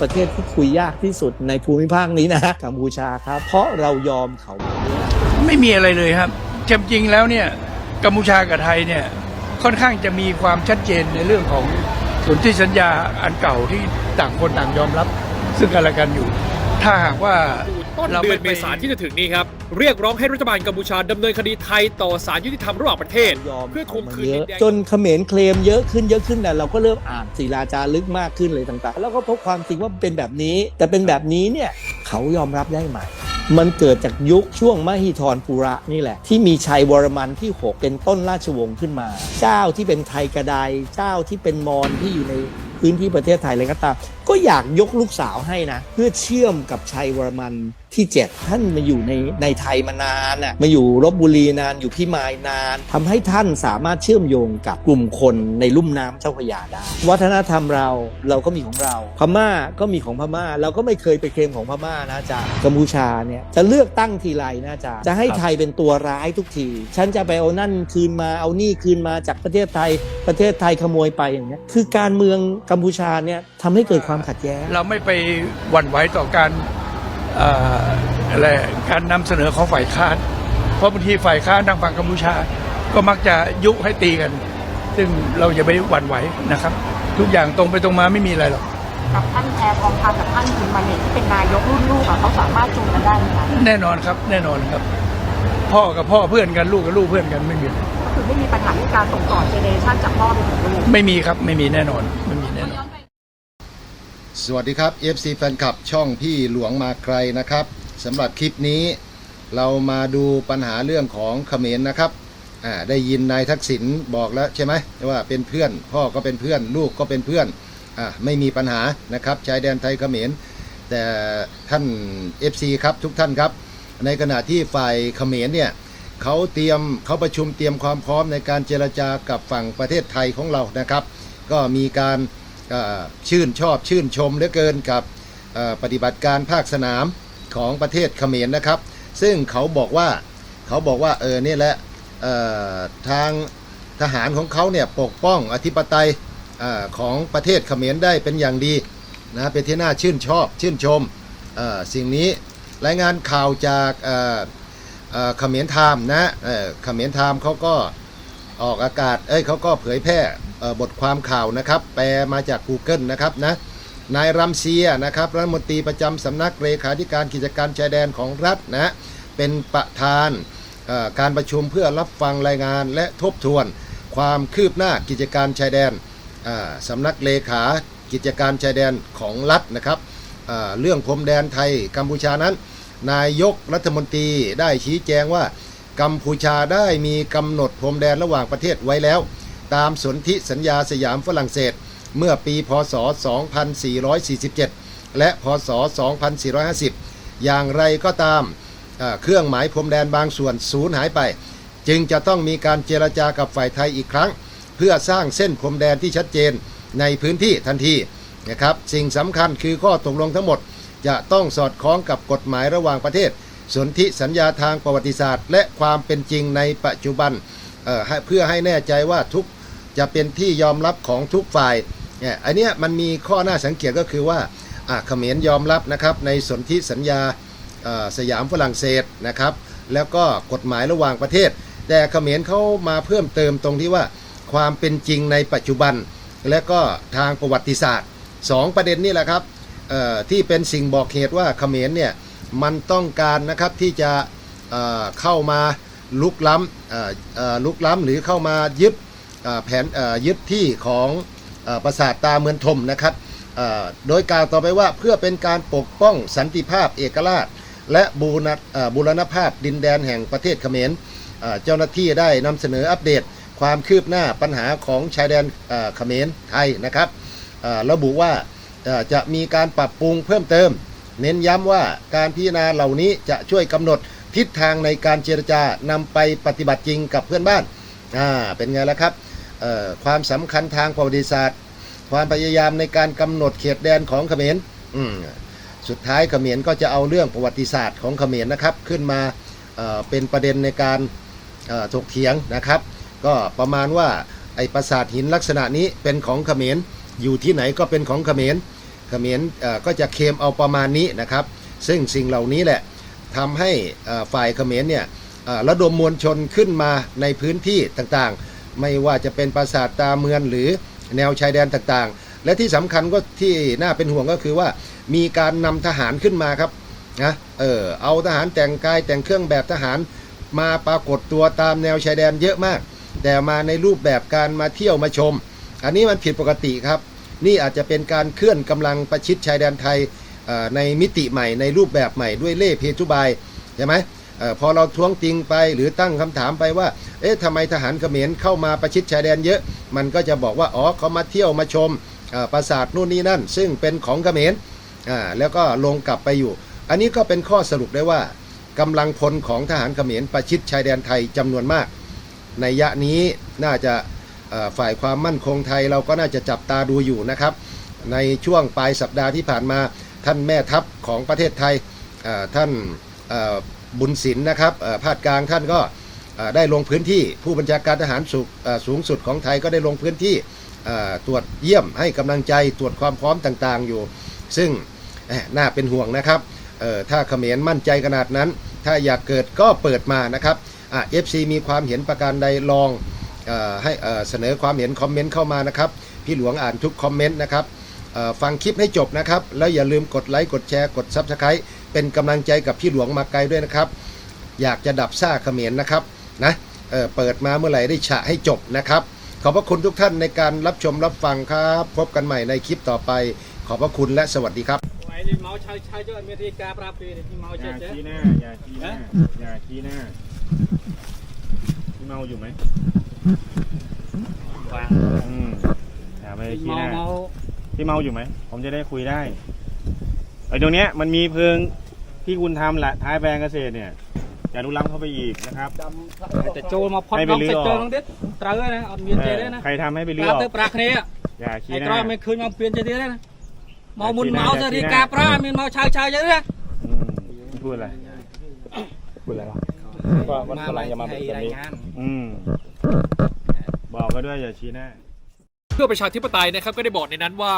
ประเทศที่คุยยากที่สุดในภูมิภาคนี้นะกัมพูชาครับ เพราะเรายอมเขา ไม่มีอะไรเลยครับจริงจริงแล้วเนี่ยกัมพูชากับไทยเนี่ยค่อนข้างจะมีความชัดเจนในเรื่องของสนธิสัญญาอันเก่าที่ต่างคนต่างยอมรับ ซึ่งกันและกันอยู่ ถ้าหากว่า ต้นเราเดือไม่นไปเมษายนที่จะถึงนี้ครับ เรียกร้องให้รัฐบาลกัมพูชาดำเนินคดีไทยต่อศาลยุติธรรมระหว่างประเทศยอมเพื่อทเขาวงมาคืนเยดิอะนแดนจนเขมรเคลมเยอะขึ้นเยอะขึ้นแต่เราก็เริ่มอ่านศิลาจารึกมากขึ้นเลยต่างๆ แล้วก็พบความจริงว่าเป็นแบบนี้ แต่เป็นแบบนี้เนี่ยเขายอมรับได้ไหมมันเกิดจากยุคช่วงมหิธรปุระนี่แหละ ที่มีชัยวรมันที่ 6 เป็นต้นราชวงศ์ขึ้นมา เจ้าที่เป็นไทยกระไดเจ้าที่เป็นมอญที่อยู่ในพื้นที่ประเทศไทยอะไรก็ตาม ก็อยากยกลูกสาวให้นะ เพื่อเชื่อมกับชัยวรมันที่ 7 ท่านมาอยู่ในในไทยมานานน่ะมาอยู่ลบบุรีนานอยู่พี่มายนานทำให้ท่านสามารถเชื่อมโยงกับกลุ่มคนในลุ่มน้ำเจ้าพระยาได้ วัฒนธรรมเราเราก็มีของเรา พม่าก็มีของพม่า เราก็ไม่เคยไปเคลมของพม่านะจ๊ะกัมพูชาเนี่ยจะเลือกตั้งทีไรนะจ๊ะจะให้ไทยเป็นตัวร้ายทุกที ฉันจะไปเอานั่นคืนมาเอานี่คืนมาจากประเทศไทย ประเทศไทยขโมยไปอย่างเงี้ยคือการเมืองกัมพูชาเนี่ยทำให้เกิดความขัดแย้ง เราไม่ไปหวั่นไหวต่อการเอ่ออะไรการนำเสนอของฝ่ายค้าน เพราะบางทีฝ่ายค้านทางฝั่งกัมพูชา ก็มักจะยุให้ตีกัน ซึ่งเราอย่าไปหวั่นไหวนะครับ ทุกอย่างตรงไปตรงมาไม่มีอะไรหรอกกับท่านแพรทองคำกับท่านคุณมาเนตที่เป็นนายกรุ่นลูกอะเขาสามารถจูงกันได้ไหมคะแน่นอนครับ แน่นอนครับ พ่อกับพ่อเพื่อนกันลูกกับลูกเพื่อนกันไม่มีก็คือไม่มีปัญหาเรื่องการส่งต่อเจเนเรชันจากพ่อไปถึงลูกไม่มีครับไม่มีแน่นอนไม่มีแน่นอน สวัสดีครับ FC แฟนคลับช่องพี่หลวงมาไกลนะครับสำหรับคลิปนี้เรามาดูปัญหาเรื่องของเขมรนะครับอ่าได้ยินนายทักษิณบอกแล้วใช่ไหมว่าเป็นเพื่อนพ่อก็เป็นเพื่อน ลูกก็เป็นเพื่อนอ่าไม่มีปัญหานะครับชายแดนไทยเขมร แต่ท่าน FC ครับทุกท่านครับ ในขณะที่ฝ่ายเขมรเนี่ยเขาเตรียมเขาประชุมเตรียมความพร้อมในการเจรจากับฝั่งประเทศไทยของเรานะครับ ก็มีการ ชื่นชอบชื่นชมเหลือเกินกับปฏิบัติการภาคสนามของประเทศเขมรนะครับ ซึ่งเขาบอกว่าเขาบอกว่าเออเนี่ยแหละทางทหารของเขาเนี่ยปกป้องอธิปไตยอของประเทศเขมรได้เป็นอย่างดีนะเป็นที่น่าชื่นชอบชื่นชมสิ่งนี้รายงานข่าวจากเขมรไทม์นะเขมรไทม์เขาก็ออกอากาศเอ้ยเขาก็เผยแพร่ บทความข่าวนะครับ แปลมาจาก Google นะครับนะนายรัมเซียนะครับรัฐมนตรีประจำสำนักเลขาธิการกิจการชายแดนของรัฐนะเป็นประธานการประชุมเพื่อรับฟังรายงานและทบทวน ความคืบหน้ากิจการชายแดนสำนักเลขากิจการชายแดนของรัฐนะครับเรื่องพรมแดนไทยกัมพูชานั้น นายกรัฐมนตรีได้ชี้แจงว่ากัมพูชาได้มีกำหนดพรมแดนระหว่างประเทศไว้แล้ว ตามสนธิสัญญาสยามฝรั่งเศส เมื่อปีพศ 2447 และพศ 2450 อย่างไรก็ตามเครื่องหมายพรมแดนบางส่วนสูญหายไป จึงจะต้องมีการเจรจากับฝ่ายไทยอีกครั้ง เพื่อสร้างเส้นพรมแดนที่ชัดเจนในพื้นที่ทันทีนะครับสิ่งสำคัญคือข้อตกลงทั้งหมด จะต้องสอดคล้องกับกฎหมายระหว่างประเทศ สนธิสัญญาทางประวัติศาสตร์ และความเป็นจริงในปัจจุบันเเพื่อให้แน่ใจว่าทุก จะเป็นที่ยอมรับของทุกฝ่ายเนี่ยอันเนี้ยมันมีข้อน่าสังเกตก็คือว่าอะเขมรยอมรับนะครับในสนธิสัญญาสยามฝรั่งเศสนะครับ แล้วก็กฎหมายระหว่างประเทศ แต่เขมรเขามาเพิ่มเติมตรงที่ว่าความเป็นจริงในปัจจุบัน และก็ทางประวัติศาสตร์สองประเด็นนี่แหละครับที่เป็นสิ่งบอกเหตุว่าเขมรเนี่ยมันต้องการนะครับที่จะเข้ามาลุกล้ำลุกล้ำหรือเข้ามายึด แผนยึดที่ของอปราสาทตาเมืองทมนะครับโดยกล่าวต่อไปว่าเพื่อเป็นการปกป้องสันติภาพเอกราช และบูรณะบูรณภาพดินแดนแห่งประเทศเขมรเจ้าหน้าที่ได้นำเสนออัปเดตความคืบหน้าปัญหาของชายแดนเขมรไทยนะครับระบุว่าจะมีการปรับปรุงเพิ่มเติม เน้นย้ำว่าการพิจารณาเหล่านี้จะช่วยกำหนดทิศทางในการเจรจานำไปปฏิบัติจริงกับเพื่อนบ้านอ่าเป็นไงล่ะครับ ความสำคัญทางประวัติศาสตร์ ความพยายามในการกำหนดเขตแดนของเขมรสุดท้ายเขมรก็จะเอาเรื่องประวัติศาสตร์ของเขมรนะครับ ขึ้นมาเเป็นประเด็นในการถกเถียงนะครับ ก็ประมาณว่าไอ้ปราสาทหินลักษณะนี้เป็นของเขมรอยู่ที่ไหนก็เป็นของเขมรเขมรก็จะเคมเอาประมาณนี้นะครับ ซึ่งสิ่งเหล่านี้แหละทำให้ฝ่ายเขมรเนี่ยระดมมวลชนขึ้นมาในพื้นที่ต่างๆ ไม่ว่าจะเป็นปราสาทตาเมืองหรือแนวชายแดนต่างๆ และที่สำคัญก็ที่น่าเป็นห่วงก็คือว่ามีการนำทหารขึ้นมาครับนะเออเอาทหารแต่งกายแต่งเครื่องแบบทหารมาปรากฏตัวตามแนวชายแดนเยอะมาก แต่มาในรูปแบบการมาเที่ยวมาชม อันนี้มันผิดปกติครับ นี่อาจจะเป็นการเคลื่อนกำลังประชิดชายแดนไทยในมิติใหม่ในรูปแบบใหม่ด้วยเล่เพทุบายใช่ไหม พอเราท้วงติงไปหรือตั้งคำถามไปว่า เอ๊ะทำไมทหารเขมรเข้ามาประชิดชายแดนเยอะ มันก็จะบอกว่าอ๋อเขามาเที่ยวมาชมปราสาทนู่นนี่นั่น ซึ่งเป็นของเขมรอ่าแล้วก็ลงกลับไปอยู่ อันนี้ก็เป็นข้อสรุปได้ว่ากำลังพลของทหารเขมรประชิดชายแดนไทยจำนวนมาก ในยะนี้น่าจะฝ่ายความมั่นคงไทยเราก็น่าจะจับตาดูอยู่นะครับ ในช่วงปลายสัปดาห์ที่ผ่านมาท่านแม่ทัพของประเทศไทยท่าน บุญศิลป์นะครับภาคกลางท่านก็ได้ลงพื้นที่ผู้บัญชาการทหารสูงเอ่อสูงสุดของไทยก็ได้ลงพื้นที่ตรวจเยี่ยมให้กำลังใจตรวจความพร้อมต่างๆอยู่ ซึ่งน่าเป็นห่วงนะครับถ้าเขมรมั่นใจขนาดนั้น ถ้าอยากเกิดก็เปิดมานะครับเอะ FC มีความเห็นประการใดลองอให้เสนอความเห็นคอมเมนต์เข้ามานะครับพี่หลวงอ่านทุกคอมเมนต์นะครับฟังคลิปให้จบนะครับ แล้วอย่าลืมกดไลค์กดแชร์กด Subscribe เป็นกำลังใจกับพี่หลวงมาไกลด้วยนะครับ อยากจะดับซ่าเขมรนะครับนะเอ่อเปิดมาเมื่อไหร่ได้ฉะให้จบนะครับ ขอบพระคุณทุกท่านในการรับชมรับฟังครับ พบกันใหม่ในคลิปต่อไป ขอบพระคุณและสวัสดีครับไอ้นี่เมาชายชายเจ้าอเมริกาปราบปีนี่เมาอเจ๊ย่าเจ๊ชี้หน้าอย่าชี้หน้าอย่าชี้หน้าพี่เมาอยู่ไหมอืมอย่าไปชี้เมาหน้าเมาพี่เมาอยู่ไหม ผมจะได้คุยได้ ไอ้ตรงเนี้ยมันมีเพิงที่คุณทำแหละท้ายแปลงเกษตรเนี่ยอย่าลุกล้ำเข้าไปอีกนะครับแต่โจมาพอดให้ไปน้องลื้อใส่ออกเจอน้องเด็ดตราเลยนะเอาเมียนเจได้นะใครทำให้ไปปเลือราบกเตอปราคเนียอย่าชี้ไอ้หกรอน้าไม่คืนมาเปลี่ยนเจดีได้นะเมามุนชี้หน้าเมาสริกาปรามีเมาชายชายเจ๊นะอืมพูดอะไร พูดอะไรวะ ว่าวันกำลังจะมาแบบนี้ อืม บอกก็ด้วยอย่าชี้หน้า เพื่อประชาธิปไตยนะครับก็ได้บอกในนั้นว่า